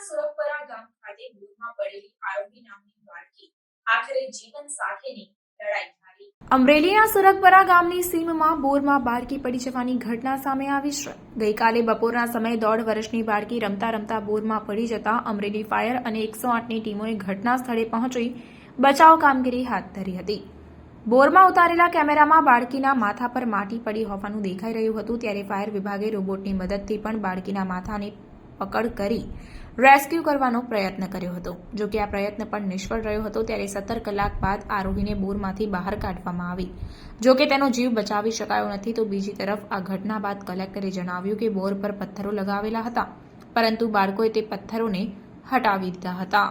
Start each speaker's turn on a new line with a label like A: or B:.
A: જિલ્લાના સુરપરા ગામ ખાતે દૂધમાં પડેલી આરોગી નામની બાળકી આખરે જીવન સાથેની લડાઈ
B: અમરેલીના સુરકપરા ગામની સીમમાં બોરમાં બાળકી પડી જવાની ઘટના સામે આવી છે. ગઈકાલે બપોરના સમયે દોઢ વર્ષની બાળકી રમતા રમતા બોરમાં પડી જતા અમરેલી ફાયર અને એકસો આઠની ટીમોએ ઘટના સ્થળે પહોંચી બચાવ કામગીરી હાથ ધરી હતી. બોરમાં ઉતારેલા કેમેરામાં બાળકીના માથા પર માટી પડી હોવાનું દેખાઈ રહ્યું હતું, ત્યારે ફાયર વિભાગે રોબોટની મદદથી પણ બાળકીના માથાને પકડ કરી રેસ્ક્યુ કરવાનો પ્રયત્ન કર્યો હતો. જો કે આ પ્રયત્ન પણ નિષ્ફળ રહ્યો હતો, ત્યારે સત્તર કલાક બાદ આરોહીને બોરમાંથી બહાર કાઢવામાં આવી. જો કે તેનો જીવ બચાવી શકાયો નથી, તો બીજી તરફ આ ઘટના બાદ કલેક્ટરે જણાવ્યું કે બોર પર પથ્થરો લગાવેલા હતા, પરંતુ બાળકોએ તે પથ્થરોને હટાવી દીધા હતા.